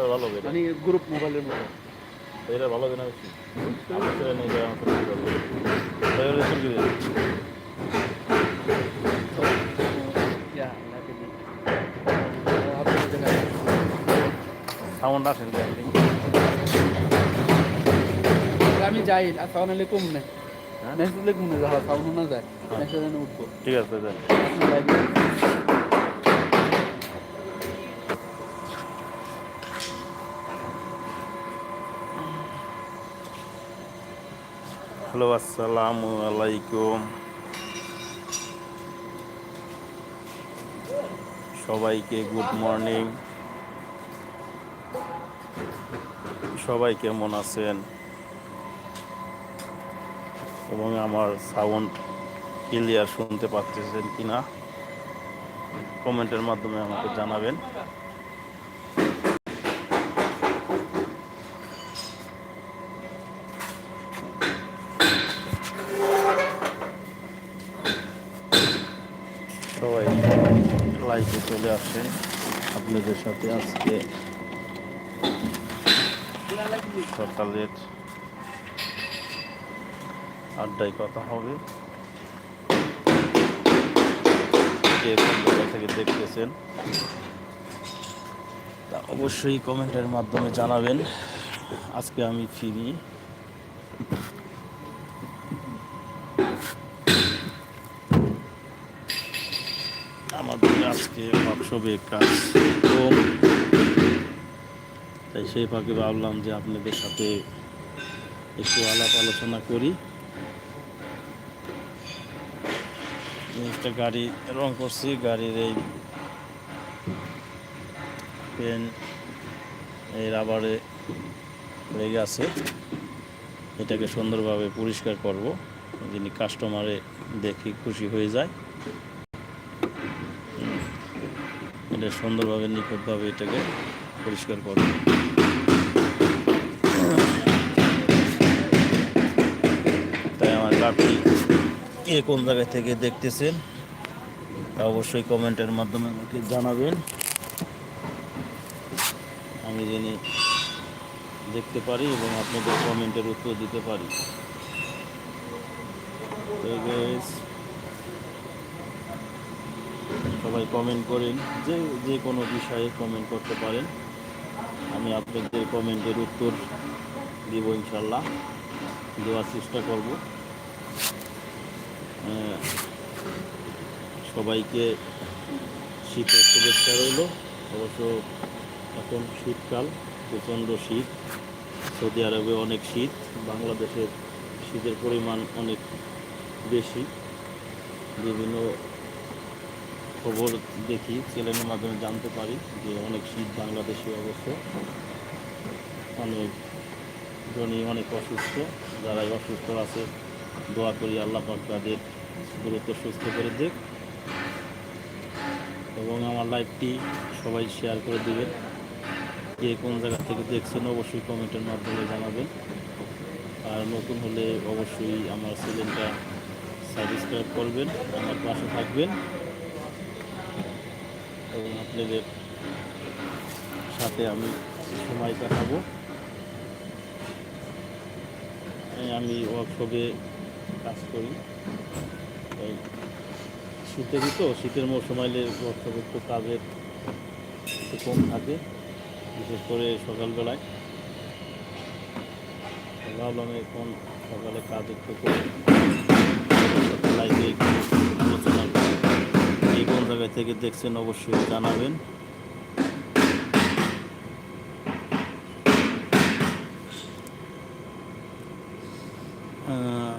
এটা ভালো হবে এটা মানে গ্রুপ মোবাইলের মতো এটা ভালো হবে না বেশি আমার ছেলে নেই আমার সাউন্ড আসেন আমি যাই আর সাউন্ড হলে কম নেই হ্যাঁ? নেক্সট উঠলে কমে যাওয়া সাউন্ড না যায় নেক্সট উঠবো। ঠিক আছে হ্যালো, আসসালামু আলাইকুম। সবাইকে গুড মর্নিং সবাই কেমন আছেন? এবং আমার সাউন্ড ক্লিয়ার শুনতে পাচ্ছেন কিনা? কমেন্টের মাধ্যমে আমাকে জানাবেন সবাই লাইভে চলে আসেন। আপনাদের সাথে আজকে সকালের আড্ডায় কথা হবে। কে থেকে দেখতেছেন, তা অবশ্যই কমেন্টের মাধ্যমে জানাবেন। আজকে আমি ফ্রি আমাদের আজকে কাজ কম তাই সেই ফাঁকে ভাবলাম যে আপনাদের সাথে একটু আলাপ আলোচনা করি। একটা গাড়ি রং করছি, গাড়ির এই পেন, এই রাবারে লেগে আছে। এটাকে সুন্দরভাবে পরিষ্কার করব, যিনি কাস্টমারে দেখি খুশি হয়ে যায়। এটা সুন্দরভাবে নিখুঁতভাবে এটাকে পরিষ্কার করব তাই আমার কাপটি কে কোন জায়গা থেকে দেখতেছেন, তা অবশ্যই কমেন্টের মাধ্যমে আমাকে জানাবেন। আমি যিনি দেখতে পারি এবং আপনাদের কমেন্টের উত্তর দিতে পারি। সবাই কমেন্ট করেন, যে যে কোনো বিষয়ে কমেন্ট করতে পারেন। আমি আপনাদের কমেন্টের উত্তর দিব ইনশাল্লাহ দেওয়ার চেষ্টা করব। সবাইকে শীতের শুভেচ্ছা রইল। অবশ্য এখন শীতকাল, প্রচণ্ড শীত। সৌদি আরবে অনেক শীত বাংলাদেশের শীতের পরিমাণ অনেক বেশি। বিভিন্ন খবর দেখি, চ্যানেলের মাধ্যমে জানতে পারি যে অনেক শীত বাংলাদেশে অবশ্য অনেক জনই অনেক অসুস্থ। যারাই অসুস্থ আছে, দোয়া করি আল্লাহ তাদের দ্রুত সুস্থ করে দেখ এবং আমার লাইভটি সবাই শেয়ার করে দিবেন। কে কোন জায়গা থেকে দেখছেন, অবশ্যই কমেন্টের মাধ্যমে জানাবেন। আর নতুন হলে অবশ্যই আমার চ্যানেলটা সাবস্ক্রাইব করবেন, আমার পাশে থাকবেন। এবং আপনাদের সাথে আমি সময় কাটাবো। আমি ওয়ার্কশপে কাজ করি। এই শীতেরই তো, শীতের আইলে ওয়ার্কশপে একটু কাজের একটু কম থাকে, বিশেষ করে সকালবেলায়। ভাবলাম এখন সকালে কাজ একটু করি। থেকে দেখছেন অবশ্যই জানাবেন আহ,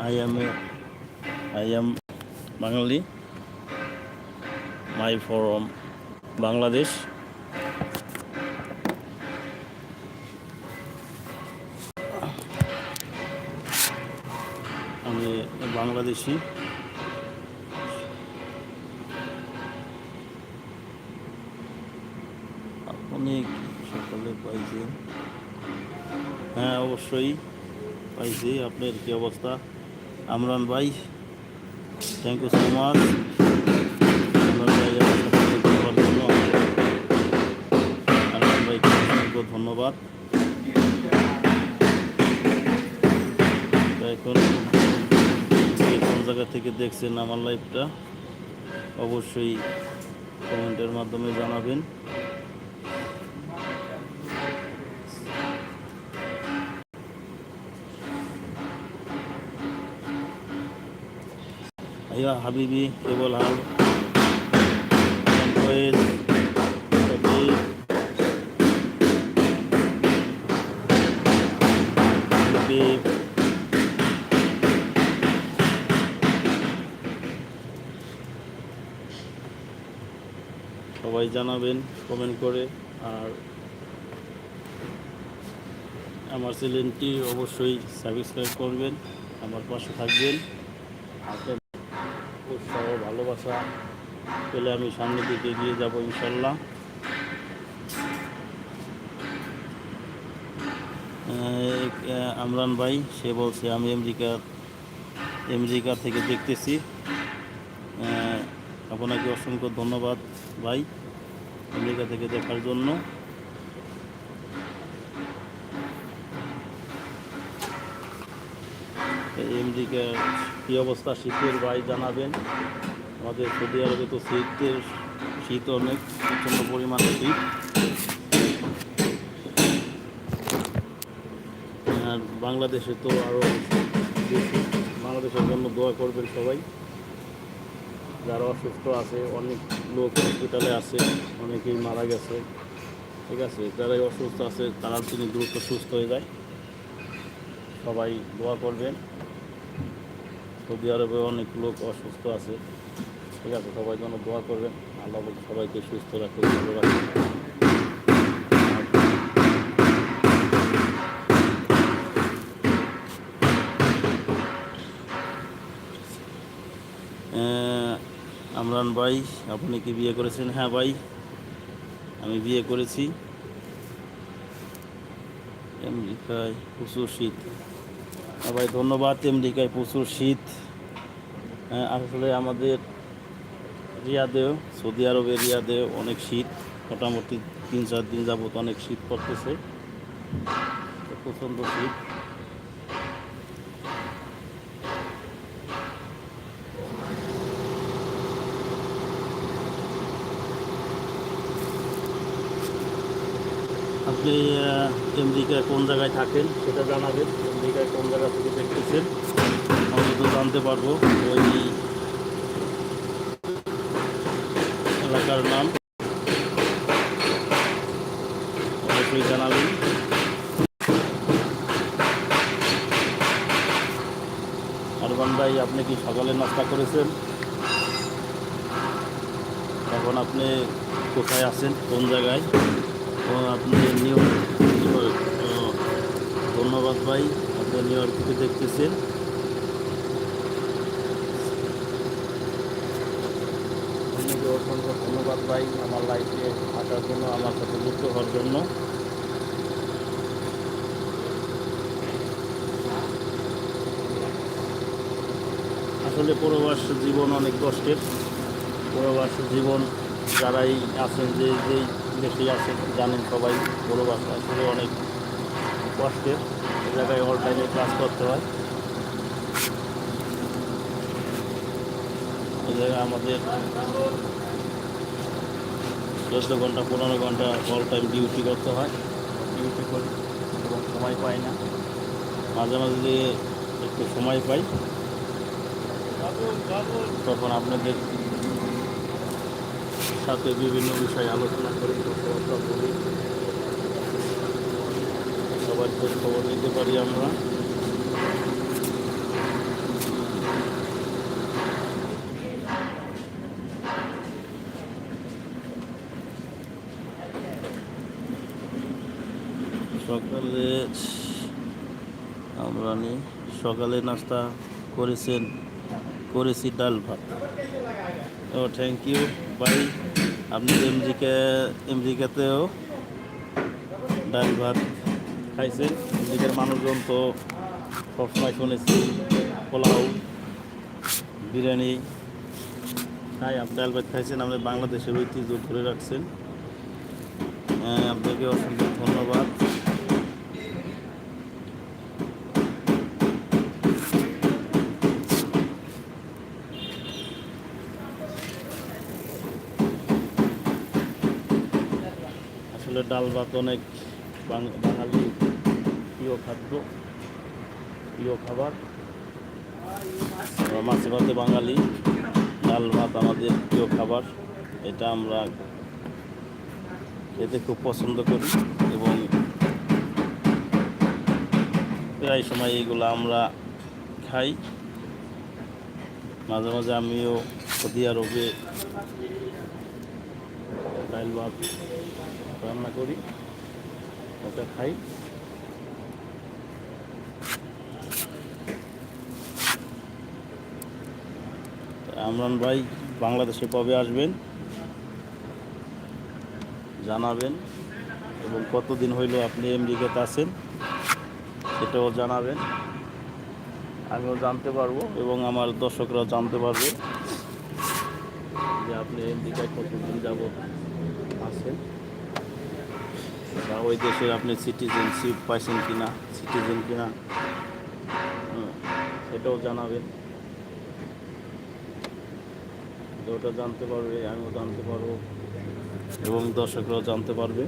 I am a, I am Bengali. My আমি বাংলাদেশি। অনেক সকালে পাইছেন। হ্যাঁ অবশ্যই পাইছি। আপনার কি অবস্থা? আমরান ভাই থ্যাংক ইউ সো মাচ ধন্যবাদ। জায়গা থেকে দেখছেন আমার লাইভটা অবশ্যই কমেন্টের মাধ্যমে জানাবেন। হাবিবি কেবল হাল জানাবেন কমেন্ট করে। আর আমার চ্যানেলটি অবশ্যই সাবস্ক্রাইব করবেন, আমার পাশে থাকবেন। আপনার উৎসাহ, ভালোবাসা পেলে আমি সামনের দিকে এগিয়ে যাব ইনশাল্লাহ আমরান ভাই, সে বলছে, আমি আমেরিকা আমেরিকা থেকে দেখতেছি। আপনাকে অসংখ্য ধন্যবাদ ভাই। আমেরিকা থেকে দেখার জন্য। আমেরিকার কী অবস্থা শীতের ভাই জানাবেন। আমাদের সৌদি আরবে তো শীতের শীত অনেক, প্রচণ্ড পরিমাণে শীত। আর বাংলাদেশে তো আরও বাংলাদেশের জন্য দোয়া করবেন সবাই। যারা অসুস্থ আছে, অনেক লোক হসপিটালে আছে, অনেকেই মারা গেছে। ঠিক আছে? যারাই অসুস্থ আছে তারা তিনি দ্রুত সুস্থ হয়ে যায়। সবাই দোয়া করবেন। সৌদি আরবে অনেক লোক অসুস্থ আছে। ঠিক আছে? সবাই যেন দোয়া করবেন। আল্লাহ সবাইকে সুস্থ রাখে ভালো রাখে আমরান ভাই আপনি কি বিয়ে করেছেন? হ্যাঁ ভাই আমি বিয়ে করেছি। আমেরিকায় প্রচুর শীত। হ্যাঁ ভাই ধন্যবাদ আমেরিকায় প্রচুর শীত। হ্যাঁ, আসলে আমাদের রিয়াদেও সৌদি আরবের রিয়াদেও অনেক শীত। মোটামুটি তিন চার দিন যাবত অনেক শীত পড়তেছে। প্রচণ্ড শীত। আপনি আহ, আমেরিকায় কোন জায়গায় থাকেন সেটা জানাবেন। আমেরিকায় কোন জায়গা থেকে দেখতেছেন আমি তো জানতে পারব। ওই এলাকার নাম। অবশ্যই জানাবেন। আরবান ভাই আপনি কি সকালে নাস্তা করেছেন? এখন আপনি কোথায় আছেন? কোন জায়গায়? ও আপনি নিউ ধন্যবাদ ভাই আপনি নিউ ইয়র্ক থেকে দেখতেছেন। আপনাকে অসংখ্য ধন্যবাদ ভাই আমার লাইফে আসার জন্য আমার সাথে যুক্ত হওয়ার জন্য। আসলে প্রবাস জীবন অনেক কষ্টের। প্রবাস জীবন যারাই আছেন যে যেই দেশে আছেন জানেন সবাই প্রবাস আসলে অনেক কষ্টের এ জায়গায় অল টাইমে ক্লাস করতে হয়। এ জায়গায় আমাদের চোদ্দ ঘণ্টা, পনেরো ঘণ্টা অল টাইম ডিউটি করতে হয়। ডিউটি করি, এবং সময় পাই না। মাঝে মাঝে একটু সময় পাই। তখন আপনাদের সাথে বিভিন্ন বিষয়ে আলোচনা করি, কথাবার্তা বলি। সবার খোঁজ খবর নিতে পারি আমরা। সকালে আমরা নি, সকালে নাস্তা করেছেন, করেছি ডাল ভাত। ও থ্যাংক ইউ ভাই আপনি এমজিকে, এমজিকাতেও ডাল ভাত খাইছেন। এমজিকের মানুষজন তো সবসময় শুনেছি, পোলাও, বিরিয়ানি খাই আপনি ডাল ভাত খাইছেন, আপনি বাংলাদেশের ঐতিহ্য ধরে রাখছেন। আপনাকে অসংখ্য ধন্যবাদ আসলে ডাল ভাত অনেক বাঙালি প্রিয় খাদ্য, প্রিয় খাবার। আমরা মাছে ভাতে বাঙালি, ডাল ভাত আমাদের প্রিয় খাবার, এটা আমরা খেতে খুব পছন্দ করি এবং প্রায় সময় এইগুলো আমরা খাই। মাঝে মাঝে আমিও সৌদি আরবে ডাল ভাত রান্না করি, ওটা খাই। আমরান ভাই বাংলাদেশে কবে আসবেন? জানাবেন এবং কতদিন হইল আপনি আমেরিকাতে আছেন সেটাও জানাবেন। আমিও জানতে পারব এবং আমার দর্শকরাও জানতে পারবে যে আপনি আমেরিকায় কতদিন যাবত আছেন। বা ওই দেশের আপনি সিটিজেনশিপ পাইছেন কি না সিটিজেন কি না সেটাও জানাবেন। ওটা জানতে পারবে, আমিও জানতে পারব, এবং দর্শকরাও জানতে পারবে।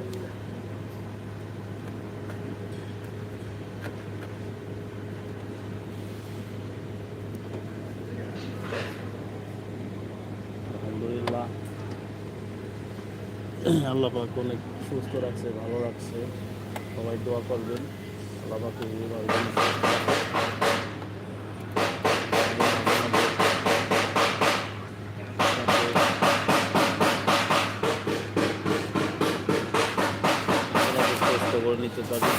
আল্লাহ পাক অনেক সুস্থ রাখছে, ভালো রাখছে। সবাই দোয়া করবেন। আল্লাহ পাকে করে নিতে পারি।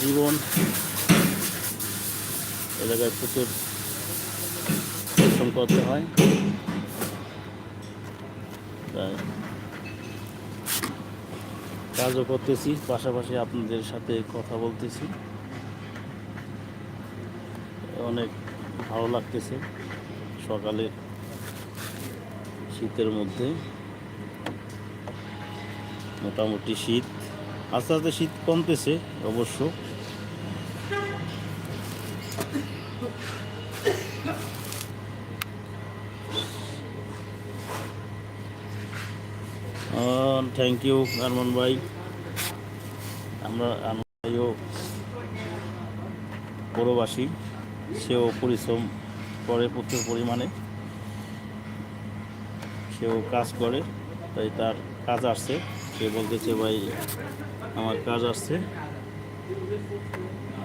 জীবন। এলাকায় প্রচুর করতে হয়। তাই। কাজও করতেছি, পাশাপাশি আপনাদের সাথে কথা বলতেছি। অনেক ভালো লাগতেছে সকালে শীতের মধ্যে। মোটামুটি শীত, আস্তে আস্তে শীত কমতেছে অবশ্য। থ্যাংক ইউ আরমান ভাই। আমরা ভাইও পরবাসী, সেও পরিশ্রম করে প্রচুর পরিমাণে। সেও কাজ করে, তাই তার কাজ আসছে। সে বলতেছে, ভাই, আমার কাজ আসছে।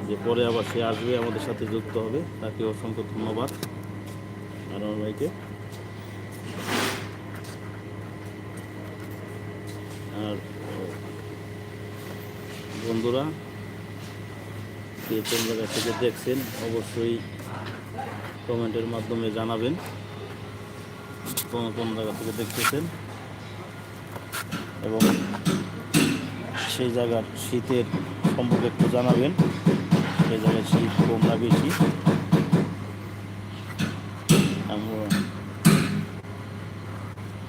যে পরে আবার সে আসবে, আমাদের সাথে যুক্ত হবে। তাকে অসংখ্য ধন্যবাদ, আরমান ভাইকে। আর বন্ধুরা কে জায়গা থেকে দেখছেন, অবশ্যই কমেন্টের মাধ্যমে জানাবেন। কোন কোন জায়গা থেকে দেখতেছেন? এবং সেই জায়গার শীতের সম্পর্কে একটু জানাবেন। সেই জায়গায় শীত কম না বেশি। আমরা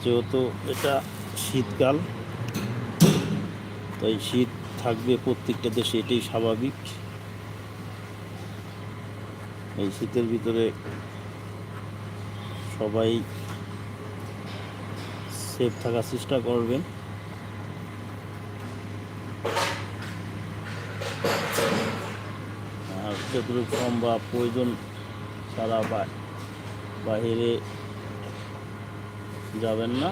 যেহেতু এটা শীতকাল তাই শীত থাকবে প্রত্যেকটা দেশে, এটাই স্বাভাবিক। এই শীতের ভিতরে সবাই সেফ থাকার চেষ্টা করবেন। আর যতটুকু সম্ভব প্রয়োজন ছাড়া বা বাহিরে যাবেন না।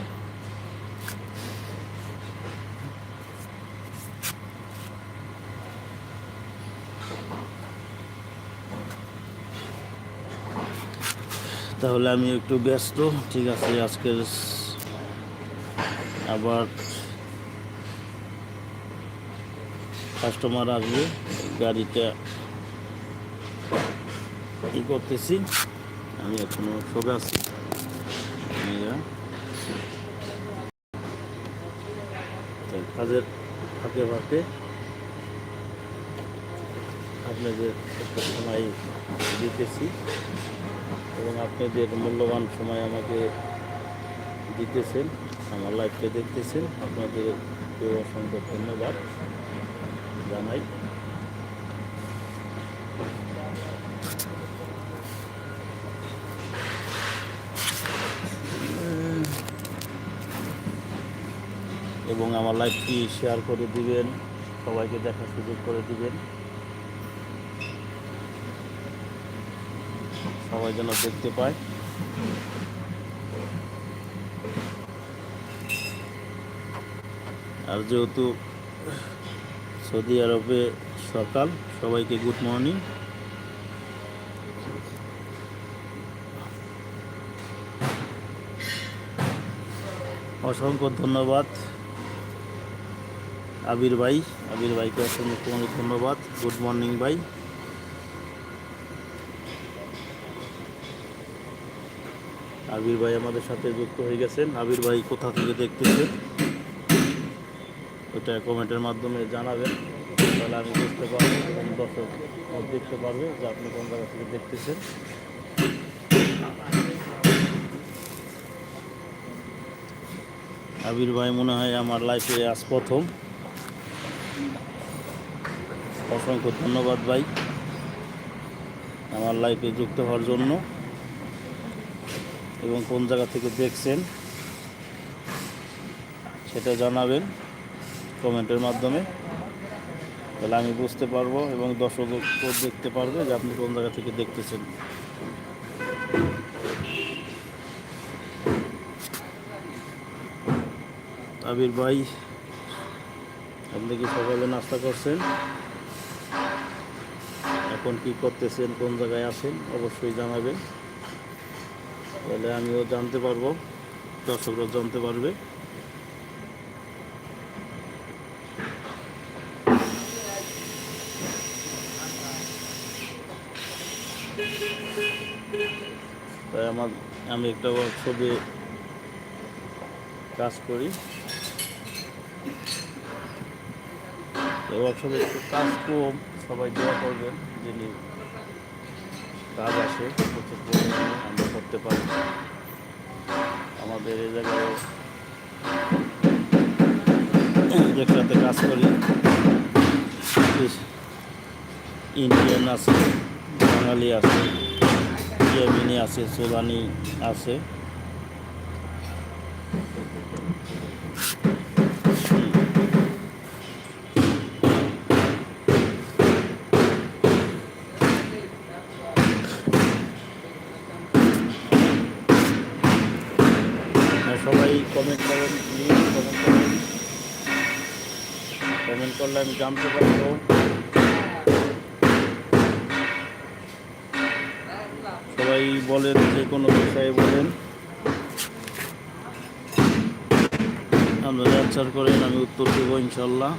তাহলে আমি একটু ব্যস্ত। ঠিক আছে, আজকের আবার কাস্টমার আসবে, গাড়িটা ই করতেছি। আমি এখনও শোকে আছি। কাজের ফাঁকে ফাঁকে আপনাদের একটা সময় দিতেছি এবং আপনাদের মূল্যবান সময় আমাকে দিতেছেন, আমার লাইফকে দেখতেছেন। আপনাদের অসংখ্য ধন্যবাদ জানাই। এবং আমার লাইভটি শেয়ার করে দিবেন, সবাইকে দেখার সুযোগ করে দিবেন। সবাই যেন দেখতে পায়। আর যেহেতু সৌদি আরবে সকাল, সবাইকে গুড মর্নিং। অসংখ্য ধন্যবাদ আবির ভাই। আবির ভাইকে অসংখ্য ধন্যবাদ। গুড মর্নিং ভাই। আবির ভাই আমাদের সাথে যুক্ত হয়ে গেছেন। আবির ভাই কোথা থেকে দেখতেছেন ওটা কমেন্টের মাধ্যমে জানাবেন। তাহলে আমি বুঝতে পারব এবং দর্শক দেখতে পারবে যে আপনি কোন জায়গা থেকে দেখতেছেন। আবির ভাই মনে হয় আমার লাইফে আজ প্রথম। অসংখ্য ধন্যবাদ ভাই। আমার লাইফে যুক্ত হওয়ার জন্য। এবং কোন জায়গা থেকে দেখছেন সেটা জানাবেন কমেন্টের মাধ্যমে। তাহলে আমি বুঝতে পারব এবং দর্শকও দেখতে পারবে যে আপনি কোন জায়গা থেকে দেখতেছেন। আবির ভাই, আপনি কি সকালে নাস্তা করছেন? এখন কি করতেছেন? কোন জায়গায় আছেন? অবশ্যই জানাবেন। তাহলে আমিও জানতে পারব দর্শকরা জানতে পারবে। তাই আমার, আমি একটা ওয়ার্কশপে কাজ করি। ওয়ার্কশপে একটু কাজ কম, সবাই দোয়া করবেন যিনি কাজ আসে আমরা করতে পারি। আমাদের এই জায়গায় একসাথে কাজ করি। ইন্ডিয়ান আছে, বাঙালি আছে ইয়েমিনি আছে সোলানি আছে আর সবাই কমেন্ট করেন প্লিজ কমেন্ট কমেন্ট করলে আমি জানতে পারব। সবাই বলেন, যে কোনো বিষয়ে বলেন। আপনারা অ্যান্সার করেন, আমি উত্তর দেবো ইনশাল্লাহ।